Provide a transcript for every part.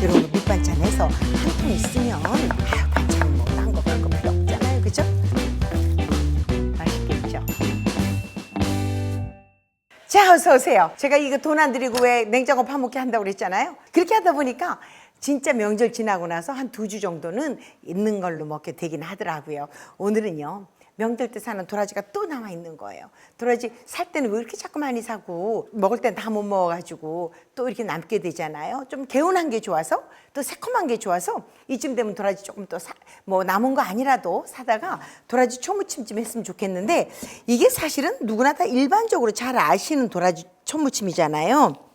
이런 거 밑반찬 해서 한 통 있으면 아유 반찬 뭐 딴거 그런 거 필요 없잖아요 그죠? 맛있겠죠? 자 어서 오세요 제가 이거 돈안 들이고 왜 냉장고 파먹게 한다고 그랬잖아요 그렇게 하다 보니까 진짜 명절 지나고 나서 한 두 주 정도는 있는 걸로 먹게 되긴 하더라고요 오늘은요 명절 때 사는 도라지가 또 남아 있는 거예요. 도라지 살 때는 왜 이렇게 자꾸 많이 사고 먹을 땐 다 못 먹어가지고 또 이렇게 남게 되잖아요. 좀 개운한 게 좋아서 또 새콤한 게 좋아서 이쯤 되면 도라지 조금 또 뭐 남은 거 아니라도 사다가 도라지 초무침 좀 했으면 좋겠는데 이게 사실은 누구나 다 일반적으로 잘 아시는 도라지 초무침이잖아요.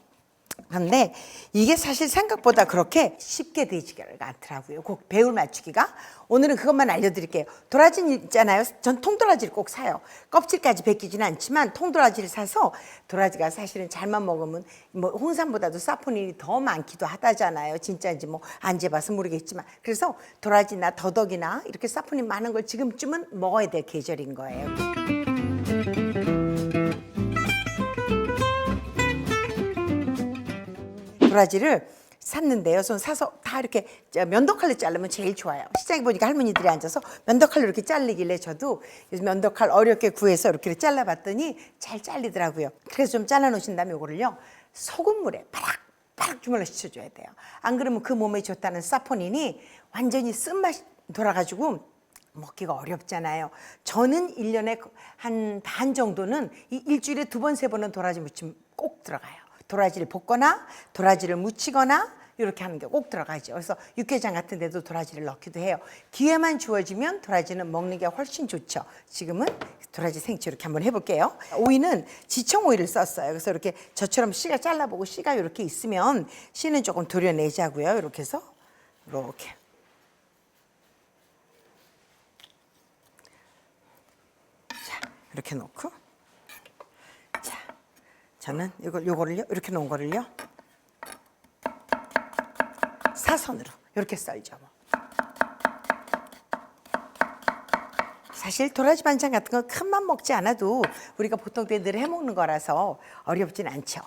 그런데 이게 사실 생각보다 그렇게 쉽게 되지가 않더라고요. 꼭 배울 맞추기가. 오늘은 그것만 알려드릴게요. 도라지 있잖아요. 전 통도라지를 꼭 사요. 껍질까지 벗기지는 않지만 통도라지를 사서 도라지가 사실은 잘만 먹으면 뭐 홍삼보다도 사포닌이 더 많기도 하다잖아요. 진짜인지 뭐 안 재봐서 모르겠지만. 그래서 도라지나 더덕이나 이렇게 사포닌 많은 걸 지금쯤은 먹어야 될 계절인 거예요. 도라지를 샀는데요. 전 사서 다 이렇게 저 면도칼로 자르면 제일 좋아요. 시장에 보니까 할머니들이 앉아서 면도칼로 이렇게 자르길래 저도 면도칼 어렵게 구해서 이렇게 잘라봤더니 잘 잘리더라고요. 그래서 좀 잘라놓으신 다음에 이거를요. 소금물에 바락 바락 주물러 씻어줘야 돼요. 안 그러면 그 몸에 좋다는 사포닌이 완전히 쓴맛이 돌아가지고 먹기가 어렵잖아요. 저는 일년에 한 반 정도는 이 일주일에 두 번, 세 번은 도라지 무침 꼭 들어가요. 도라지를 볶거나 도라지를 무치거나 이렇게 하는 게 꼭 들어가죠. 그래서 육개장 같은 데도 도라지를 넣기도 해요. 기회만 주어지면 도라지는 먹는 게 훨씬 좋죠. 지금은 도라지 생채 이렇게 한번 해볼게요. 오이는 지청 오이를 썼어요. 그래서 이렇게 저처럼 씨가 잘라보고 씨가 이렇게 있으면 씨는 조금 도려내자고요. 이렇게 해서 이렇게. 자, 이렇게 놓고 자, 저는 이걸 요거를요 이렇게 놓은 거를요 사선으로 이렇게 썰죠. 뭐. 사실 도라지 반찬 같은 거 큰맘 먹지 않아도 우리가 보통 늘 해먹는 거라서 어렵진 않죠.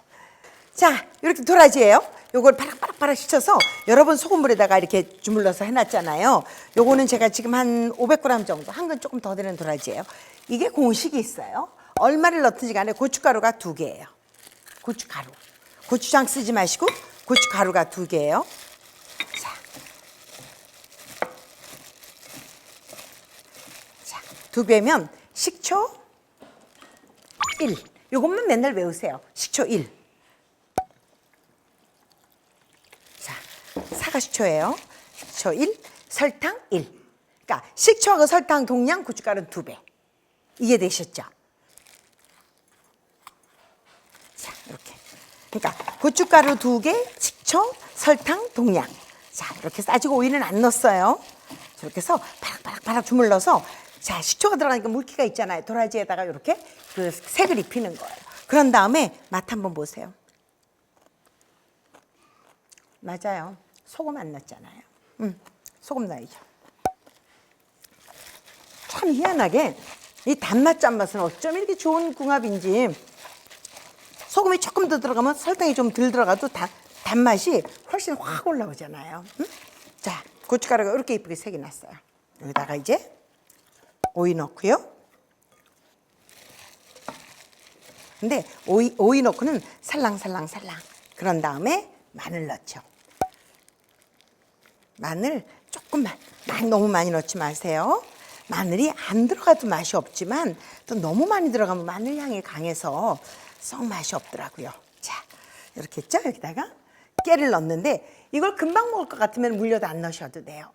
자, 이렇게 도라지예요. 요걸 바락바락바락 씻어서 여러 번 소금물에다가 이렇게 주물러서 해놨잖아요. 요거는 제가 지금 한 500g 정도, 한 근 조금 더 되는 도라지예요. 이게 공식이 있어요. 얼마를 넣든지 간에 고춧가루가 두 개예요. 고춧가루. 고추장 쓰지 마시고 고춧가루가 두 개예요. 자. 자, 두 배면 식초 1. 요것만 맨날 외우세요. 식초 1. 자, 사과식초예요. 식초 1, 설탕 1. 그러니까 식초하고 설탕 동량, 고춧가루는 두 배. 이해되셨죠? 자, 이렇게. 그러니까 고춧가루 두 개, 식초, 설탕 동량. 자, 이렇게 싸지고 오이는 안 넣었어요. 저렇게 해서 바락바락바락 주물러서 자, 식초가 들어가니까 물기가 있잖아요. 도라지에다가 이렇게 그 색을 입히는 거예요. 그런 다음에 맛 한번 보세요. 맞아요. 소금 안 넣었잖아요. 음, 소금 넣어야죠. 참 희한하게 이 단맛 짠맛은 어쩜 이렇게 좋은 궁합인지 소금이 조금 더 들어가면 설탕이 좀 덜 들어가도 다, 단맛이 훨씬 확 올라오잖아요. 음? 자, 고춧가루가 이렇게 이쁘게 색이 났어요. 여기다가 이제 오이 넣고요. 근데 오이, 오이 넣고는 살랑살랑살랑. 그런 다음에 마늘 넣죠. 마늘 조금만, 너무 많이 넣지 마세요. 마늘이 안 들어가도 맛이 없지만 또 너무 많이 들어가면 마늘 향이 강해서 썩 맛이 없더라고요. 자, 이렇게 했죠? 여기다가 깨를 넣는데 이걸 금방 먹을 것 같으면 물엿 안 넣으셔도 돼요.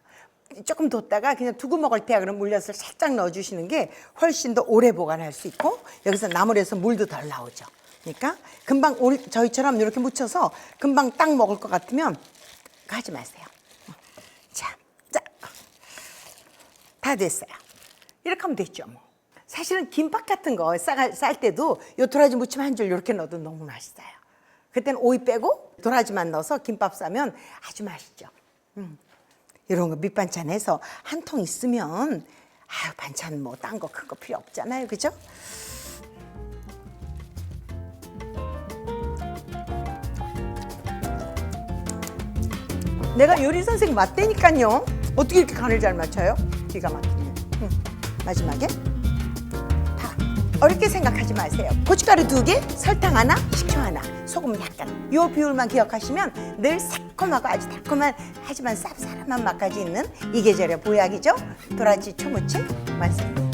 조금 뒀다가 그냥 두고 먹을 때야 그럼 물엿을 살짝 넣어주시는 게 훨씬 더 오래 보관할 수 있고 여기서 나물에서 물도 덜 나오죠. 그러니까 금방 우리 저희처럼 이렇게 묻혀서 금방 딱 먹을 것 같으면 하지 마세요. 자, 자, 다 됐어요. 이렇게 하면 됐죠, 뭐. 사실은 김밥 같은 거 싸, 쌀 때도 요 도라지 무침 한 줄 이렇게 넣어도 너무 맛있어요. 그때는 오이 빼고 도라지만 넣어서 김밥 싸면 아주 맛있죠. 음. 이런 거 밑반찬 해서 한 통 있으면 아유 반찬 뭐 딴 거 큰 거 필요 없잖아요. 그죠? 내가 요리 선생 맞다니까요. 어떻게 이렇게 간을 잘 맞춰요? 기가 막히네. 응. 마지막에 다 어렵게 생각하지 마세요. 고춧가루 두 개, 설탕 하나, 식초 하나, 소금 약간. 요 비율만 기억하시면 늘 새콤하고 아주 달콤한 하지만 쌉싸름한 맛까지 있는 이 계절의 보약이죠. 도라지 초무침 완성.